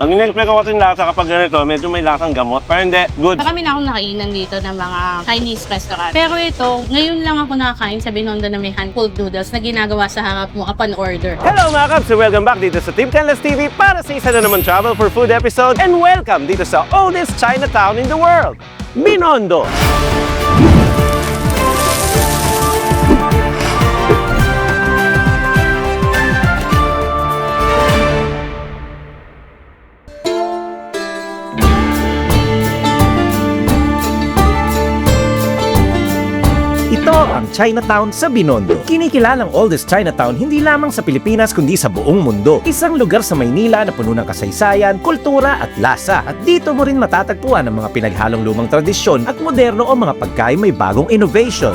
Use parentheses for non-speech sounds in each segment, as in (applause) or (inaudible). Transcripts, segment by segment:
Ang in-expect ko kasi lasa kapag ganito, medyo may lasang gamot. Pero hindi, good. Marami na akong nakainan dito ng mga Chinese restaurant. Pero ito, ngayon lang ako nakakain sa Binondo na may hand-pulled noodles na ginagawa sa harap mo upon order. Hello mga kabs! Welcome back dito sa Team Canlas TV para sa isa na naman travel for food episode and welcome dito sa oldest Chinatown in the world, Binondo! Ito ang Chinatown sa Binondo. Kinikilalang oldest Chinatown hindi lamang sa Pilipinas kundi sa buong mundo. Isang lugar sa Maynila na puno ng kasaysayan, kultura at lasa. At dito mo rin matatagpuan ang mga pinaghalong lumang tradisyon at moderno o mga pagkain may bagong innovation.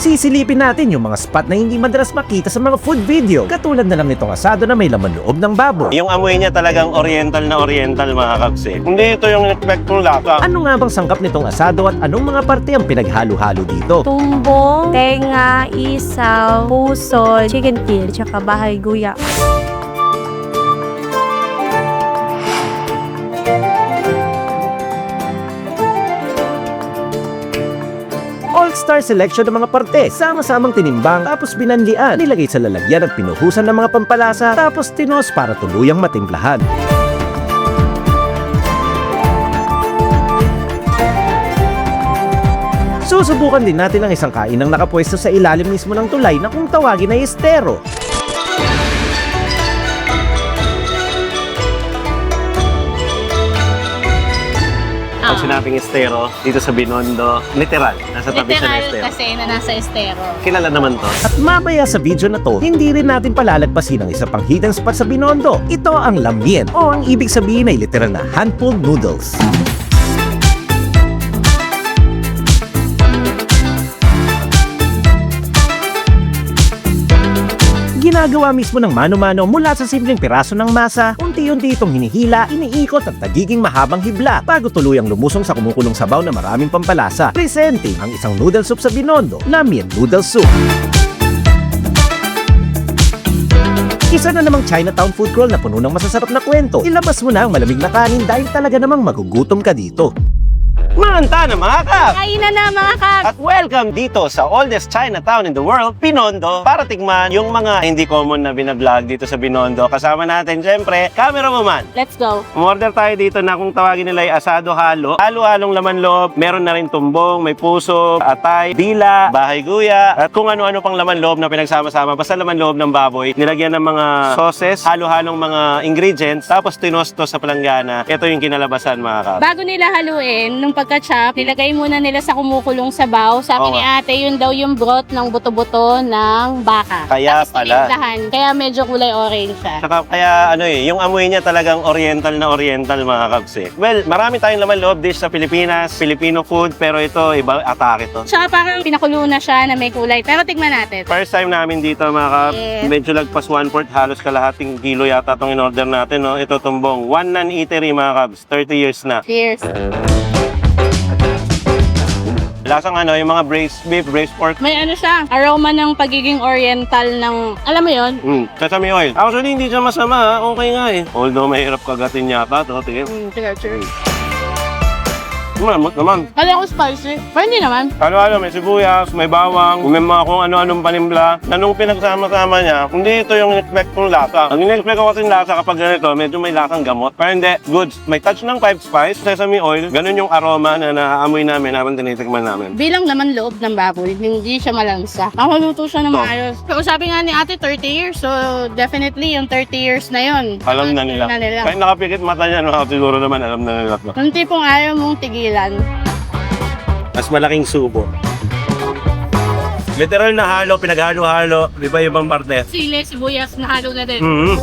Sisilipin natin yung mga spot na hindi madalas makita sa mga food video. Katulad na lang nitong asado na may laman loob ng baboy. Yung amoy niya talagang oriental na oriental mga kabs eh. Hindi ito yung expect kong lasa. Ano nga bang sangkap nitong asado at anong mga parte ang pinaghalo-halo dito? tumbong, tenga, isaw, puso, chicken kill, tsaka bahay guya. All-star selection ng mga parte, sama-samang tinimbang, tapos binanlian, nilagay sa lalagyan at pinuhusan ng mga pampalasa, tapos tinos para tuluyang matimplahan. Susubukan din natin ang isang kainang nakapwesto sa ilalim mismo ng tulay na kung tawagin ay estero. Pag sinabing estero, dito sa Binondo, literal, nasa tabi siya ng Literal estero. kasi na nasa estero. Kilala naman to. At mamaya sa video na to, hindi rin natin palalagpasin ang isa pang hidden spot sa Binondo. Ito ang lamien o ang ibig sabihin ay literal na hand-pulled noodles. Ginagawa mismo ng mano-mano mula sa simpleng piraso ng masa, unti-unti itong hinihila, iniikot at nagiging mahabang hibla bago tuluyang lumusong sa kumukulong sabaw na maraming pampalasa. Presenting ang isang noodle soup sa Binondo, Lamien Noodle Soup. Isa na namang Chinatown food crawl na puno ng masasarap na kwento. Ilabas mo na ang malamig na kanin dahil talaga namang magugutom ka dito. Manta na mga kabs! Kainan na mga kab! At welcome dito sa oldest Chinatown in the world, Binondo, para tikman yung mga hindi common na binablog dito sa Binondo. Kasama natin, syempre, camera woman. Let's go! Umorder tayo dito na kung tawagin nila ay asado halo. Halo-halong laman loob. Meron na rin tumbong, may puso, atay, dila, bahay guya, at kung ano-ano pang laman loob na pinagsama-sama. Basta laman loob ng baboy. Nilagyan ng mga sauces, halo-halong mga ingredients, tapos tinosto sa palanggana. Ito yung kinalabasan mga kap. Bago nila haluin, nung pagka-chop, nilagay muna nila sa kumukulong sabaw. Sabi Oo ni ate, yun daw yung broth ng buto-buto ng baka. Kaya Tapos pala. tinimplahan, Kaya medyo kulay orange siya. Saka kaya ano eh, yung amoy niya talagang oriental na oriental mga kabs eh. Well, marami tayong laman loob dish sa Pilipinas, Filipino food, pero ito iba atake to. Tsaka parang pinakulo na siya na may kulay. Pero tignan natin. First time namin dito mga kap, Yes. medyo lagpas one fourth, halos kalahating kilo yata itong in-order natin. No? Ito tumbong, one nan eatery mga kabs, 30 years na. Cheers! Lasang ano, yung mga braised beef, braised pork, May ano siya, aroma ng pagiging oriental ng, alam mo yon mm, sesame oil. Actually, hindi siya masama ha, okay nga eh. Although mahirap kagatin yata, to, tingin. Mm, sige, cheers. Malamot naman. Kala ko spicy. Pero hindi naman. Ano-ano, may sibuyas, may bawang, may mga kung ano-anong panimpla. Na nung pinagsama-sama niya, hindi ito yung expect kong lasa. Ang in-expect ko kasi lasa kapag ganito, medyo may lasang gamot. Pero hindi, goods. May touch ng five spice, sesame oil, ganun yung aroma na naaamoy namin habang tinitikman namin. Bilang laman loob ng baboy, hindi siya malansa. Nakuluto siya ng Oh. maayos. Pero sabi nga ni ate, 30 years. So, definitely, yung 30 years na yun. Alam na nila. Na nila. Kahit nakapikit mata niya, no, siguro naman alam na nila. to. Yung tipong ayaw mong tigilan. Mas malaking subo. Literal na halo, pinaghalo-halo, di ba ibang parte? Sili, sibuyas, nahalo na din. Mhm.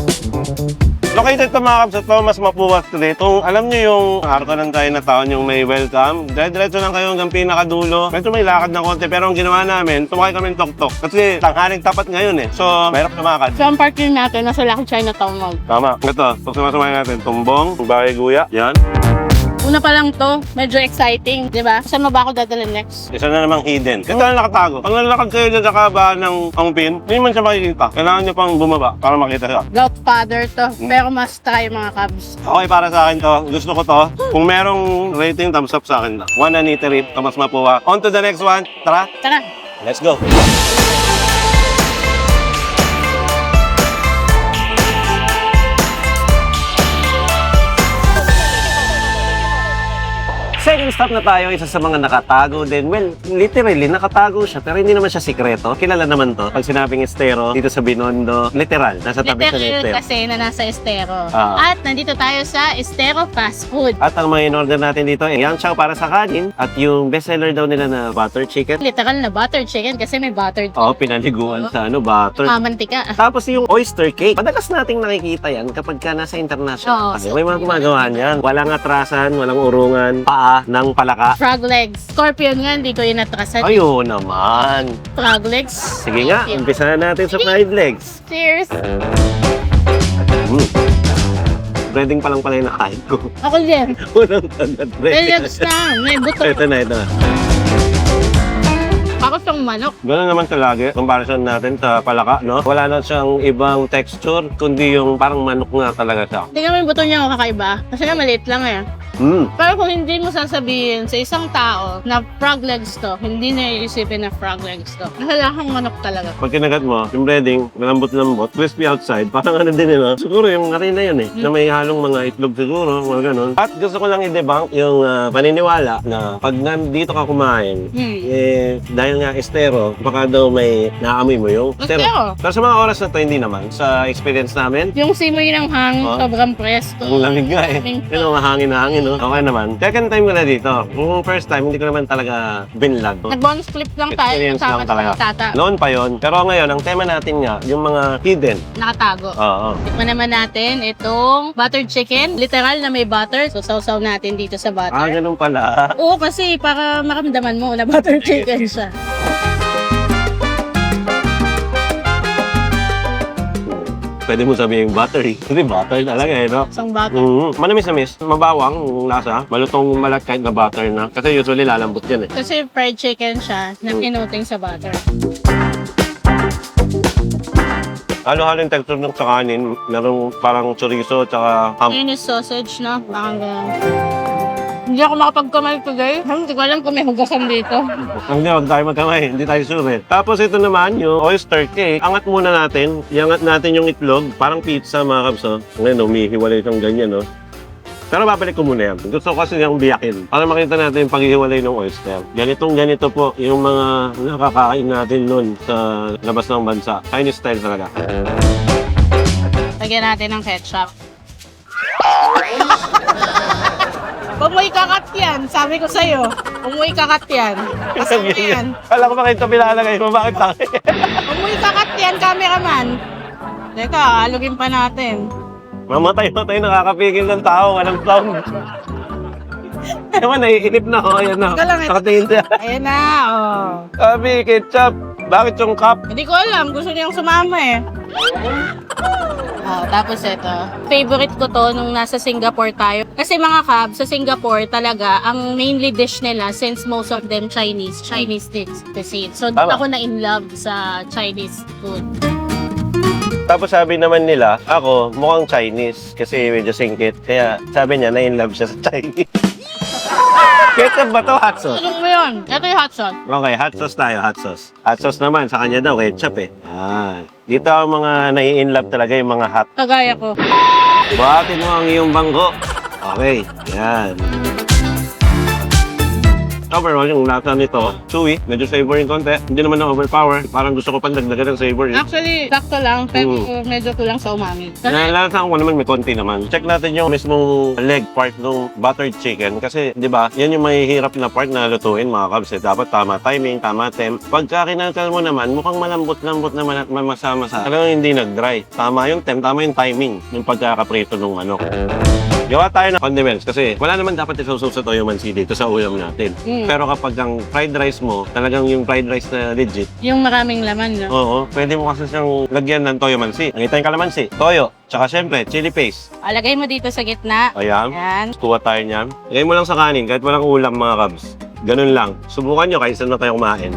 Located to mga kabs at Thomas Mapuwa Street. Kung alam nyo yung arko ng Chinatown, yung may welcome, dire-diretso lang kayo hanggang pinakadulo. Medyo may lakad ng konti, pero ang ginawa namin, tumakay kami ng tok-tok. Kasi tanghaling tapat ngayon eh. So, mahirap lumakad. So, ang parking natin, nasa Lucky Chinatown Mall. Tama. Ito, pag sumasamahin natin, tumbong, bahay guya, yan. Una pa lang to, medyo exciting, di ba? Saan mo ba ako dadalhin next? Isa na namang hidden. Ito na nakatago. Pag nalakad kayo dyan sa kabaan ng pangpin, hindi man siya makikita. Kailangan nyo pang bumaba para makita siya. Godfather to, pero must try mga Cubs. Okay, para sa akin to. Gusto ko to. Kung merong rating, thumbs up sa akin. One na nitiri, Tomas Mapua. On to the next one. Tara, Tara! let's go. Second stop na tayo, isa sa mga nakatago din. Well, literally, nakatago siya, pero hindi naman siya sikreto. Kilala naman to. Pag sinabing estero, dito sa Binondo, literal, nasa tabi siya ng Literal estero. kasi na nasa Estero. Ah. At nandito tayo sa Estero Fast Food. At ang mga in-order natin dito, eh, yang chow para sa kanin at yung bestseller daw nila na butter chicken. Literal na butter chicken kasi may butter Oo, pinaliguan sa ano, butter. Ah, mantika. Tapos yung oyster cake. Madalas nating nakikita yan kapag ka nasa international. Oo. Kasi may mga gumagawa niyan. Walang atrasan, walang urungan, paa ng palaka. Frog legs. Scorpion nga, hindi ko yun natrasan. Ayun naman. Frog legs. Sige nga, umpisa na natin sa fried legs. Cheers! Mm. Breading pa lang pala yung nakain ko. Ako din. Unang May breading. legs na. May buto. Ito na, ito na. Ako siyang manok. Ganoon naman talagi, comparison natin sa palaka, no? Wala na siyang ibang texture, kundi yung parang manok nga talaga siya. Tingnan mo yung buto niya kung kakaiba. Kasi nga maliit lang eh. Mm. Pero kung hindi mo sasabihin sa isang tao na frog legs to, hindi na iisipin na frog legs to. Nahalakang manok talaga. Pag kinagat mo, yung breading, malambot-lambot, crispy outside, parang ano din yun, ah. Siguro yung harina yun eh, na may halong mga itlog siguro, mga ganun. At gusto ko lang i-debunk yung ah, paniniwala na pag nandito ka kumain, Hmm. eh, dahil nga estero, baka daw may naamoy mo yung Estero. Pero sa mga oras na to, hindi naman. Sa experience namin, Yung simoy ng hang, Oh. sobrang presto. ang lamig nga eh. Lamig. Yun no? Okay naman. Second time ko na dito. Yung first time, hindi ko naman talaga binlog. Nag-bonus clip lang tayo Experience lang talaga. tata. Noon pa yon. Pero ngayon, ang tema natin nga, yung mga hidden. Nakatago. Oo. Tikman naman natin itong buttered chicken. Literal na may butter. So, sausaw natin dito sa butter. Ah, ganun pala. Oo, kasi para maramdaman mo na butter chicken siya. Pwede mo sabihin buttery. (laughs) Hindi, butter talaga eh, no? Isang butter. Mm, manamis-namis, mabawang yung lasa, malutong malat kahit na butter na. Kasi usually lalambot yan eh. Kasi fried chicken siya na pinuting sa butter. Halo-halo yung texture ng sa kanin, merong parang chorizo tsaka ham. Yun yung sausage, no? Parang ganun. Hindi ako makapag-kamay today. Hindi ko alam kung may hugasan dito. Hindi, huwag tayo magkamay. Hindi tayo sure. Tapos ito naman, yung oyster cake. Angat muna natin. Iangat natin yung itlog. Parang pizza, mga kabs. Oh. Ngayon, umihiwalay siyang ganyan, no? Pero babalik ko muna yan. Gusto ko kasi yung biyakin. Para makita natin yung paghihiwalay ng oyster. Ganitong ganito po yung mga nakakain natin nun sa labas ng bansa. Chinese style talaga. Lagyan natin ng ketchup. (laughs) Huwag mo ikakat yan. Sabi ko sa'yo. Huwag mo ikakat yan. (laughs) Kasi mo yan. Kala ko ba kayo ito pilalagay mo? Bakit tayo? (laughs) Huwag mo ikakat yan, cameraman. Teka, alugin pa natin. Mamatay-matay nakakapigil ng tao. Walang sound. Ewan, naiinip na ako. Ayan na. Teka lang, eh. Nakatingin siya. Ayan na, oh. Sabi, ketchup. Bakit yung cup? Hindi ko alam. Gusto niyang sumama eh. Ah, tapos ito. Favorite ko to nung nasa Singapore tayo. Kasi mga kab, sa Singapore talaga, ang mainly dish nila, since most of them Chinese, Chinese dish cuisine. So, Tama. ako na in love sa Chinese food. Tapos sabi naman nila, ako mukhang Chinese kasi medyo singkit. Kaya sabi niya na in love siya sa Chinese. (laughs) Ketchup ba to? Hot sauce? Ano mo yun? Ito yung hot sauce. Okay, hot sauce tayo, hot sauce. Hot sauce naman, sa kanya daw, ketchup eh. Ah, dito ang mga nai-in love talaga yung mga hot. Kagaya ko. Buhatin mo ang iyong bangko. Okay, yan. Overall, yung lasa nito, chewy, medyo savory yung konti. Hindi naman na overpower. Parang gusto ko pang dagdagan ng savory. Actually, sakto lang, pero Mm. medyo kulang sa umami. Kasi, Nalalasan ko naman may konti naman. Check natin yung mismong leg part ng buttered chicken kasi 'di ba? Yan yung mahihirap na part na lutuin mga kabs. Eh. Dapat tama timing, tama temp. Pagka kinakal mo naman, mukhang malambot-lambot naman at mamasa-masa. Talagang hindi nag-dry. Tama yung temp, tama yung timing, yung pagkakaprito ng ano. Gawa tayo ng condiments kasi wala naman dapat isusup sa toyo mansi dito sa ulam natin. Mm. Pero kapag ang fried rice mo, talagang yung fried rice na legit, Yung maraming laman, no? oo, pwede mo kasi siyang lagyan ng toyo mansi. Ang itay kalamansi, toyo, tsaka syempre, chili paste. Alagay mo dito sa gitna. Ayan. Yan. Kuha tayo niyan. Lagay mo lang sa kanin kahit walang ulam mga kabs. Ganun lang. Subukan nyo kahit saan na kayo kumain.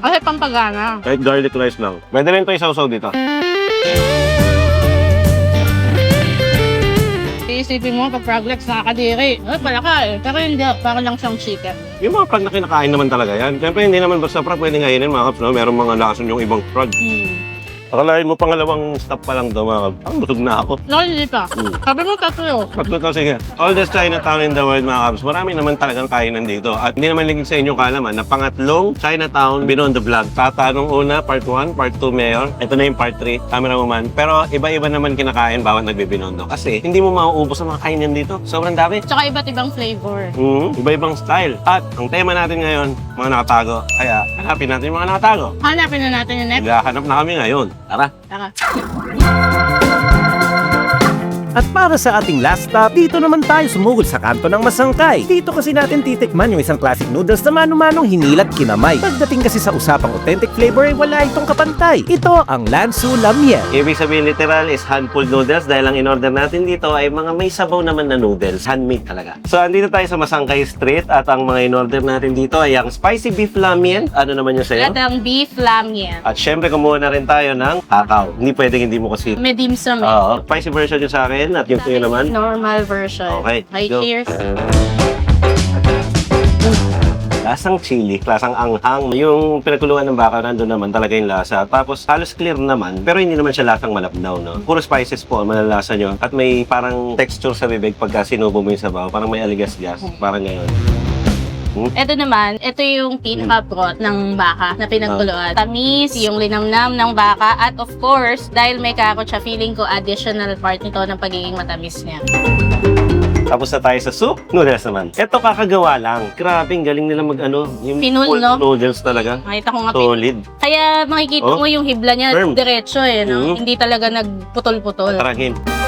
Kasi pampagana. Kahit garlic rice lang. Pwede rin ito isaw-saw dito. Iisipin mo, pag froglegs nakakadiri. Eh. Pero hindi, para lang siyang chicken. Yung mga frog na kinakain naman talaga yan. Siyempre, hindi naman basta frog pwede kainin mga kaps, no? Meron mga lason yung ibang frog. Hmm. Akalain mo pangalawang stop pa lang daw mga kaps. Ang busog na ako. No, hindi pa. Hmm. Sabi mo tatlo. Tatlo to, sige. Oldest Chinatown in the world, mga kabs. Marami naman talagang kainan dito. At hindi naman lingid sa inyo kalaman na pangatlong Chinatown Beyond the Vlog. Tatanong una, part 1, part 2, Mayor. Ito na yung part 3, camera woman. Pero iba-iba naman kinakain bawat nagbibinondo. Kasi hindi mo mauubos ang mga kainan dito. Sobrang dami. Tsaka iba't ibang flavor. Mm, iba-ibang style. At ang tema natin ngayon, mga nakatago. Kaya hanapin natin yung mga nakatago. Hanapin na natin yung next. Naghahanap na kami ngayon. Tara. Tara. At para sa ating last stop, dito naman tayo sumugod sa kanto ng Masangkay. Dito kasi natin titikman yung isang classic noodles na mano-manong hinilat kinamay. Pagdating kasi sa usapang authentic flavor ay wala itong kapantay. Ito ang Lansu Lamien. Ibig sabihin literal is hand-pulled noodles dahil ang in-order natin dito ay mga may sabaw naman na noodles. Handmade talaga. So, andito tayo sa Masangkay Street at ang mga in-order natin dito ay ang spicy beef lamien. Ano naman yung sa'yo? At ang beef lamien. At syempre, kumuha na rin tayo ng kakao. Hindi pwedeng hindi mo kasi... May dim sum eh. Oo. spicy version yung sa akin at yung sa'yo naman. Normal version. Okay, Okay, go. cheers. Lasang chili, lasang anghang. Yung pinagkuluan ng baka, nandun naman talaga yung lasa. Tapos halos clear naman, pero hindi naman siya lasang malabnaw, no? Puro spices po ang malalasa nyo. At may parang texture sa bibig pagka sinubo mo yung sabaw. Parang may aligas-gas. Parang ngayon. Ito naman, ito yung pinaka-broth ng baka na pinagkuluan. Ah. Tamis, yung linamnam ng baka, at of course, dahil may karot siya, feeling ko additional part nito ng pagiging matamis niya. Tapos na tayo sa soup. Noodles naman. Ito kakagawa lang. Grabe, ang galing nila mag ano. Yung Pinul, full no? noodles talaga. Makita ko nga Solid. Kaya makikita Oh. mo yung hibla niya, Firm. diretso eh, no? Mhm. Hindi talaga nagputol-putol. Tarahin. Okay.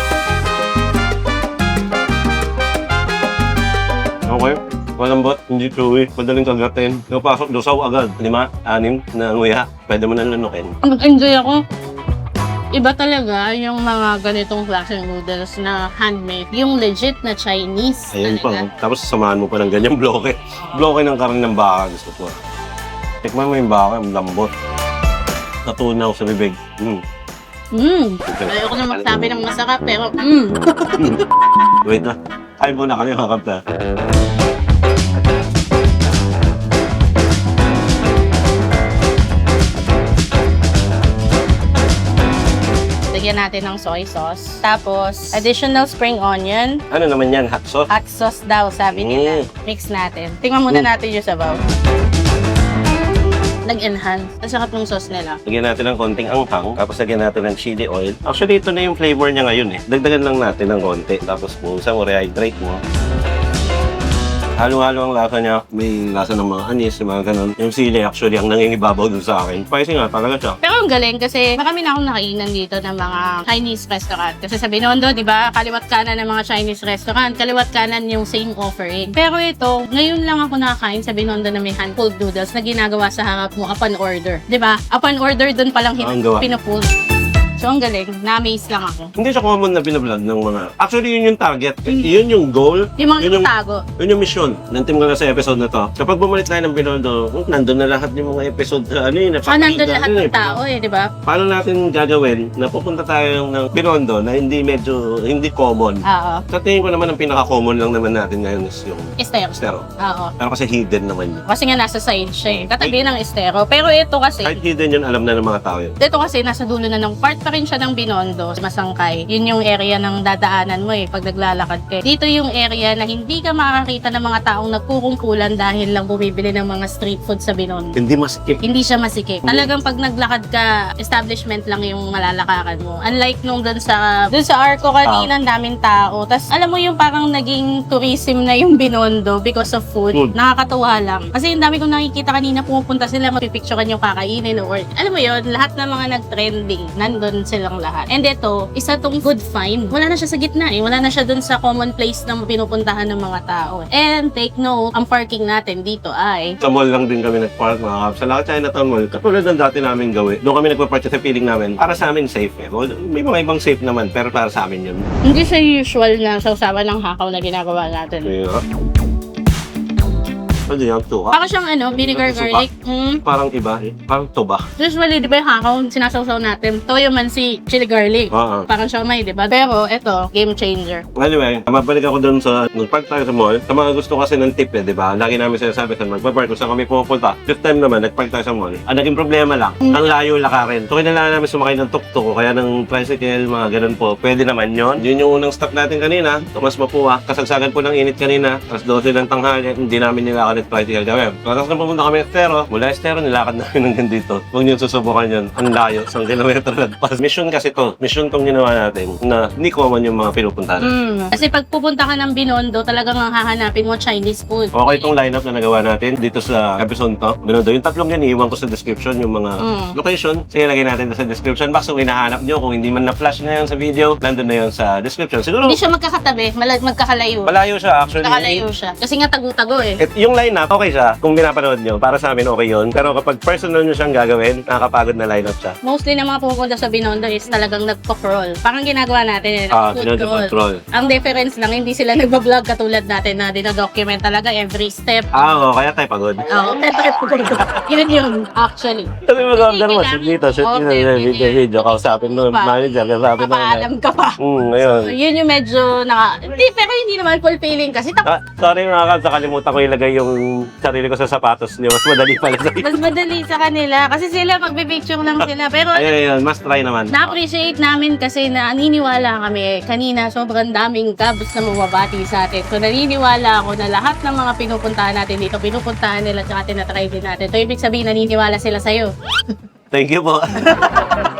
Malambot, hindi chewy, madaling kagatin. Napasok, dosaw agad. Lima, anim na nguya. Pwede mo na lunukin. Nag-enjoy ako. Iba talaga yung mga ganitong klaseng noodles na handmade. Yung legit na Chinese. Ayun pa. talaga. oh. Tapos samahan mo pa ng ganyang bloke. (laughs) Bloke ng karne ng baka. Gusto ko. Tikman mo yung baka, yung lambot. Natunaw sa bibig. Mm. Mm. Ayoko na magsabi ng masarap pero mm. (laughs) Wait na. Ay muna kami mga kapta. Lagyan natin ng soy sauce. Tapos, additional spring onion. Ano naman yan? Hot sauce? Hot sauce daw, sabi nila. Mm. Mix natin. Tingnan muna Mm. natin yung sabaw. Nag-enhance. Ang sarap ng sauce nila. Lagyan natin ng konting anghang, tapos lagyan natin ng chili oil. Actually, ito na yung flavor niya ngayon eh. Dagdagan lang natin ng konti. Tapos buhusan mo, rehydrate mo. Halo-halo ang lasa niya. May lasa ng mga anis, yung mga ganun. Yung sili actually ang nangingibabaw dun sa akin. Spicy nga talaga siya. Pero ang galing kasi marami na akong nakainan dito ng mga Chinese restaurant. Kasi sa Binondo, di ba, kaliwat kanan ng mga Chinese restaurant, kaliwat kanan yung same offering. Pero ito, ngayon lang ako nakakain sa Binondo na may hand-pulled noodles na ginagawa sa harap mo upon order. Di ba? Upon order, dun palang ang gawa. pinupull. So, ang galing. Na-amaze lang ako. Hindi siya common na binablog ng mga... Actually, yun yung target. Yun yung goal. Yung mga Yun yung- tago. Yun yung mission ng Team Gala sa episode na to. Kapag bumalik tayo ng Binondo, oh, nandun na lahat yung mga episode sa ano yun. Saka nandun lahat ng eh. tao eh, di ba? Paano natin gagawin na pupunta tayo ng Binondo na hindi medyo, hindi common? Oo. Sa tingin ko naman, ang pinaka-common lang naman natin ngayon is yung Estero. estero. Oo. Pero kasi hidden naman yun. Kasi nga nasa side siya eh. Katabi ng estero. Pero ito kasi, Kahit hidden yun, alam na ng mga tao yun. Dito kasi nasa dulo na ng part pa rin siya ng Binondo, Masangkay. Yun yung area ng dadaanan mo eh pag naglalakad ka. Dito yung area na hindi ka makakita ng mga taong nagkukumpulan dahil lang bumibili ng mga street food sa Binondo. Hindi masikip. Hindi siya masikip. Talagang pag naglakad ka, establishment lang yung malalakaran mo. Unlike nung dun sa dun sa Arco kanina, ang daming tao. Tapos alam mo yung parang naging tourism na yung Binondo because of food. Food. Nakakatuwa lang. Kasi yung dami kong nakikita kanina, pumupunta sila, mapipicturean yung kakainin or alam mo yun, lahat ng mga nag-trending, nandun common silang lahat. And ito, isa tong good find. Wala na siya sa gitna eh. Wala na siya dun sa common place na pinupuntahan ng mga tao. And take note, ang parking natin dito ay Sa mall lang din kami nag-park mga kaps. Sa Lahat Chinatown Mall, katulad ng dati namin gawin. Doon kami nagpa-park sa feeling namin. Para sa amin safe eh. Well, may mga ibang safe naman, pero para sa amin yun. hindi siya usual na sausawan ng hakaw na ginagawa natin. Kaya, Pwede yung tuka. Para siyang ano, vinegar Suka? garlic. Mm. Parang iba eh. Parang tuba. Usually, di ba yung hakaw, sinasawsaw natin, toyo mansi, chili garlic. Oo. Parang siomay, di ba? Pero ito, game changer. Anyway, mabalik ako doon sa nag-park tayo sa mall. Sa mga gusto kasi ng tip eh, di ba? Lagi namin sinasabi sa magpa-park kung saan kami pupunta. This time naman, nag-park tayo sa mall. Ang naging problema lang, ang layo lakarin. So, kailangan namin sumakay ng tuk-tuk o kaya ng tricycle, mga ganun po. Pwede naman yon. Yun yung unang stop natin kanina. Tomas Mapua. Kasagsagan po ng init kanina. Tapos 12 ng tanghali. Hindi namin nilakad ng tricycle gawin. Tapos nang pumunta kami Estero, mula Estero, nilakad namin (laughs) hanggang dito. Huwag niyo susubukan yun. Ang layo. Isang kilometro lagpas. Mission kasi to. Mission tong ginawa natin na hindi common yung mga pinupuntahan. Mm. Kasi pag pupunta ka ng Binondo, talagang ang hahanapin mo Chinese food. Okay itong lineup na nagawa natin dito sa episode to. Binondo. Yung tatlong yan, iiwan ko sa description yung mga Mm. location. Sige, lagay natin sa description box. Kung hinahanap nyo, kung hindi man na-flash na yun sa video, nandun na yun sa description. Siguro, Hindi siya magkakatabi, magkakalayo. malayo siya actually. Magkakalayo siya. Kasi nga tagu-tago eh. Et, yung lineup, okay siya. Kung pinapanood nyo, para sa amin okay yun. Pero kapag personal nyo siyang gagawin, nakakapagod na lineup siya. Mostly na mga pupunta sa Binondo is talagang nagpo-crawl. Parang ginagawa natin eh, Ah, food Binondo crawl. Patrol. Ang difference lang, hindi sila nagbablog katulad natin na dinadocument talaga every step. Ah, oo, kaya tayo pagod. Oo, (laughs) yun yun, actually. Kasi mag-order mo, Kailangan- shoot dito, shoot Oo, dito, ganyan. video, video, kausapin mo, Pa- manager, kausapin mo. Papaalam ka pa. Hmm, ngayon. So, yun yung medyo naka... Hindi, pero hindi naman fulfilling kasi tap- Ah, sorry mga kabs, nakalimutan ko ilagay yung sarili ko sa sapatos niyo. Mas madali pala sa mas madali sa kanila. Kasi sila, magbe-picture lang sila. Pero Ayun, ayun, mas try naman. na-appreciate namin kasi na naniniwala kami. Kanina, sobrang daming cabs na mababati sa atin. So, naniniwala ako na lahat ng mga pinupuntahan natin dito, pinupuntahan nila at tinatry din natin. So, ibig sabihin, naniniwala sila sa'yo. Thank you po. (laughs)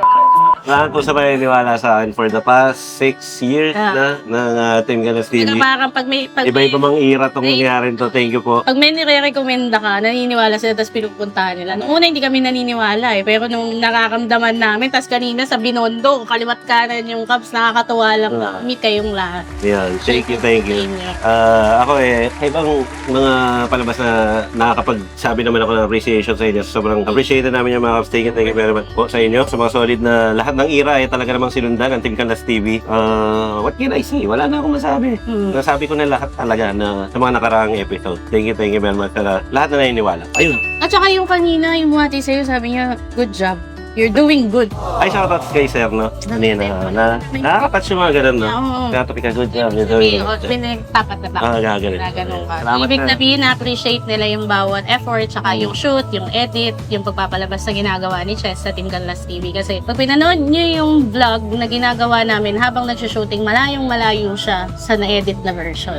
Lahat po sa maniniwala sa akin for the past six years Ah. na ng uh, Team Galas TV. Pero parang pag may... Pag Iba-iba may, mang ira tong Ay. nangyari to. Thank you po. pag may nire-recommenda ka, naniniwala sila, tapos pinupuntahan nila. Noong una, hindi kami naniniwala eh. Pero nung nakakamdaman namin, tapos kanina sa Binondo, kaliwat kanan yung cabs, nakakatuwa lang na Ah. meet kayong lahat. Yan. Thank you, thank you. Ah, ako eh, ibang mga palabas na nakakapagsabi naman ako ng appreciation sa inyo. Sobrang appreciated namin yung mga kaps. Thank you, thank you very much po sa inyo. Sa mga solid na lahat ng ira ay talaga namang sinundan ng Team Canlas TV. Ah, what can I say? Wala na akong masabi. Hmm. Nasabi ko na lahat talaga na sa mga nakaraang episode. Thank you, thank you very much lahat na naniniwala. Ayun. At saka yung kanina, yung buhati sa'yo, sabi niya, good job. You're doing good. Ay, shoutout kay Sir, no? Kanina, na, nakakatouch yung mga ganun, no? Oo. Kaya good job. You're doing Sabi, it. pinagpapat na Ah, gagaling. na ganun ka. Salamat Ibig sabihin, na-appreciate nila yung bawat effort, tsaka yung shoot, yung edit, yung pagpapalabas na ginagawa ni Chess sa Team Ganlas TV. Kasi pag pinanood nyo yung vlog na ginagawa namin habang nag-shooting, malayong malayo siya sa na-edit na version.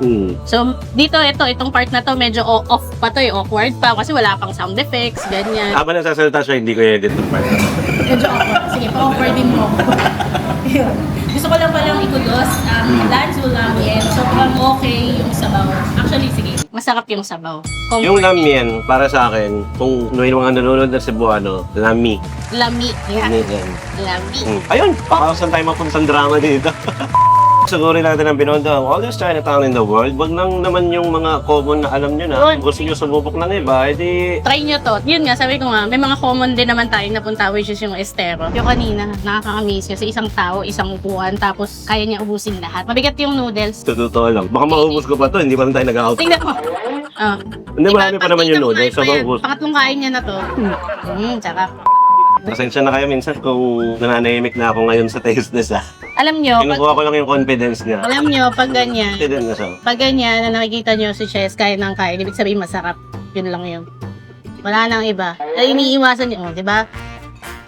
Hmm. So, dito, ito, itong part na to, medyo off pa to, eh, awkward pa, kasi wala pang sound effects, ganyan. Habang nagsasalita siya, hindi ko i-edit yung part. Medyo awkward. Sige, pa-awkward din mo. Yun. (laughs) Gusto ko lang palang ikudos, um, Lance Ulamien, sobrang okay yung sabaw. Actually, sige, masarap yung sabaw. Comfort. Yung lamien, para sa akin, kung may mga nanonood na Cebuano, lami. Lami. Yeah. Lami yan. Lami. Hmm. Ayun, baka saan tayo mapuntang drama dito. (laughs) Sugurin natin ang Binondo, ang oldest Chinatown in the world. Wag lang naman yung mga common na alam nyo na. Yun. Kung gusto nyo sumubok ng iba, edi... Try nyo to. Yun nga, sabi ko nga, may mga common din naman tayong napunta, which is yung estero. Yung kanina, nakaka-amaze kasi isang tao, isang upuan, tapos kaya niya ubusin lahat. Mabigat yung noodles. Sa totoo lang. Baka maubos ko pa to, hindi pa rin tayo nag-out. Tingnan mo. Ah. Hindi, marami pa naman yung noodles. So, maubos. Pangatlong kain niya na to. Hmm, sarap. Pasensya na kayo minsan kung nananahimik na ako ngayon sa tasteness ah. Alam nyo, pag, Kinukuha ko lang yung confidence niya. alam nyo, pag (laughs) ganyan, Confident na siya. pag ganyan na nakikita nyo si Chess kain ng kain, ibig sabihin masarap. Yun lang yun. Wala nang iba. Ay, iniiwasan nyo, oh, di ba?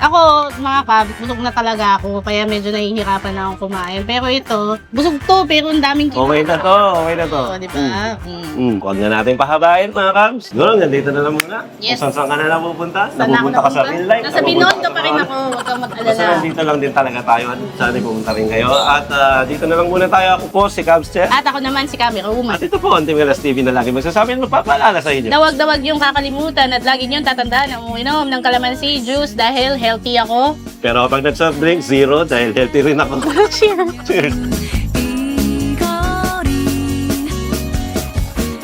Ako, mga kab, busog na talaga ako, kaya medyo nahihirapan na akong kumain. Pero ito, busog to, pero ang daming Okay na to, okay na to. Oh, di ba? Mm. Hmm, huwag na natin pahabain mga kams. Siguro, nandito na lang muna. Yes. Kung saan ka na lang pupunta. Saan ako Napupunta ka sa napunta? real life. Nasa napupunta Binondo ka pa rin sa- ako, huwag kang Basta mag-alala. nandito lang din talaga tayo at sana pumunta rin kayo. At ah, dito na lang muna tayo. Ako po si Cubs Chef. At ako naman si Camera Uma. At ito po ang Team Galas TV na lagi magsasabi at magpapaalala sa inyo. Dawag-dawag yung kakalimutan at lagi niyong tatandaan na uminom ng calamansi juice dahil healthy ako. Pero pag nag-soft drink, zero dahil healthy rin ako. (laughs) Cheers! Cheers!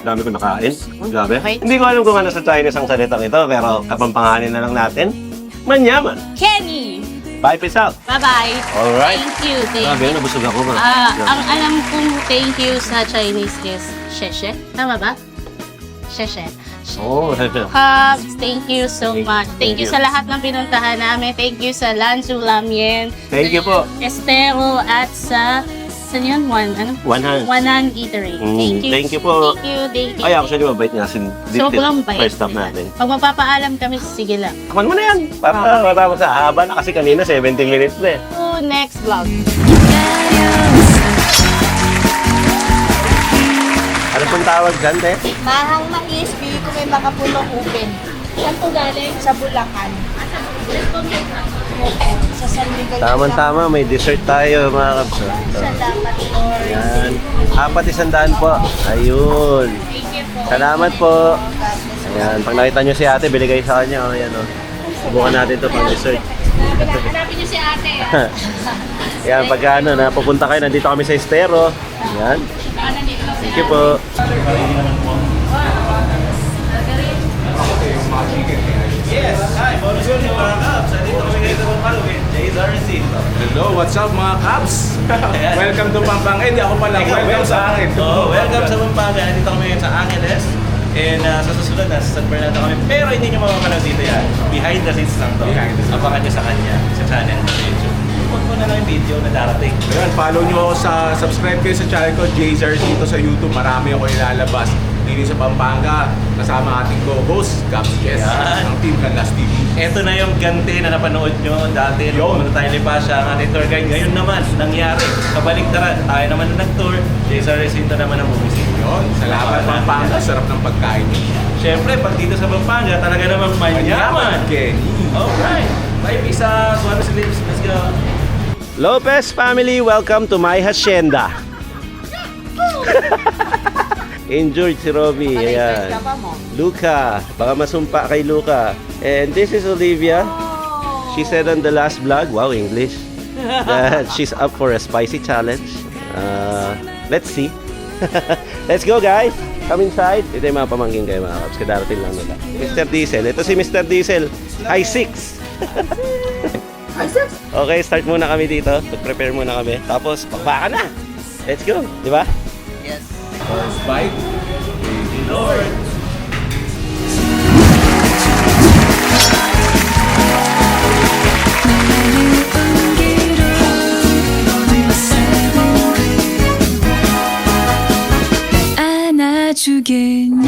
Dami ko nakain. Grabe. Okay. Hindi ko alam kung ano sa Chinese ang salitang ito, pero kapampanganin na lang natin. Manyaman. Kenny! Bye, peace out. Bye-bye! Alright. Thank you, thank Grabe, you. nabusog ako. Ah, ang alam kong thank you sa Chinese is sheshe. Tama ba? Sheshe. Oh, Cubs, thank you so Thank- much. thank Thank you you. sa lahat ng pinuntahan namin. Thank you sa Lanzu Lamien. Thank you po. Estero at sa Saan yun? One, ano? One hand. One hand eatery. Mm, Thank you. thank you po. Thank you, thank you. Ay, actually, mabait nga si Sobrang bait. First stop natin. Pag magpapaalam kami, sige lang. Kaman mo na yan. Para matapos sa haba na kasi kanina 70 minutes na eh. To next vlog. Ano pong tawag dyan, te? Mahang mais, bili ko may mga punong open. Saan po galing? Sa Bulacan. Sa San Miguel. Tama-tama, may dessert tayo mga kabs. Salamat, Lord. Yan. Apat isang daan po. Ayun. Thank you po. Salamat po. Ayan, pag nakita nyo si ate, bili kayo sa kanya. O, Ayan, o. Subukan natin to pang dessert. Hanapin niyo si ate. ah. (laughs) Ayan, pagka ano, napupunta kayo, nandito kami sa Estero. Ayan. Thank you po. Yes, hi, bonus yun yung mga kabs. Nandito kami ngayon sa Pampalo with JRC. Hello, what's up mga Caps? Ayan. (laughs) welcome to Pampanga. Hindi ako pala. Ikaw, welcome sa akin. Oh, welcome sa Pampanga. Nandito kami ngayon sa Angeles. And uh, sa susunod na sa San Fernando kami. Pero hindi nyo mamamanaw dito yan. Behind the scenes lang to. Behind the scenes. Abangan nyo sa kanya, sa channel na lang yung video na darating. Ayan, follow nyo ako sa, subscribe kayo sa channel ko, Jzers dito sa YouTube. Marami ako ilalabas. Dito sa Pampanga, kasama ating co-host, Caps Jess, Yan. ng Team Canlas TV. Ito na yung ganti na napanood nyo dati. Yun. Nung tayo Lipasia, ang ating tour guide. Ngayon naman, nangyari. Kabaliktaran. Tayo naman na nag-tour. Jason Recinto naman ang bumisita. Yun, salamat Pampanga. Sarap ng pagkain nyo. Siyempre, pag dito sa Pampanga, talaga namang manyaman. Kenny. Alright. Bye, Pisa. Suano si Lips. Let's go. Lopez family, welcome to my hacienda. (laughs) Injured si Robby. Ayan. Luca. Baka masumpa kay Luca. And this is Olivia. She said on the last vlog, wow, English, (laughs) that she's up for a spicy challenge. Uh, let's see. (laughs) let's go, guys. Come inside. Ito yung mga pamangking kayo, mga kaps. Kadarating lang nila. Mr. Diesel. Ito si Mr. Diesel. High 6. Okay, start muna kami dito. Mag-prepare muna kami. Tapos, pakbaka na. Let's go. Di ba? Yes. First bite, the Lord. 주겠니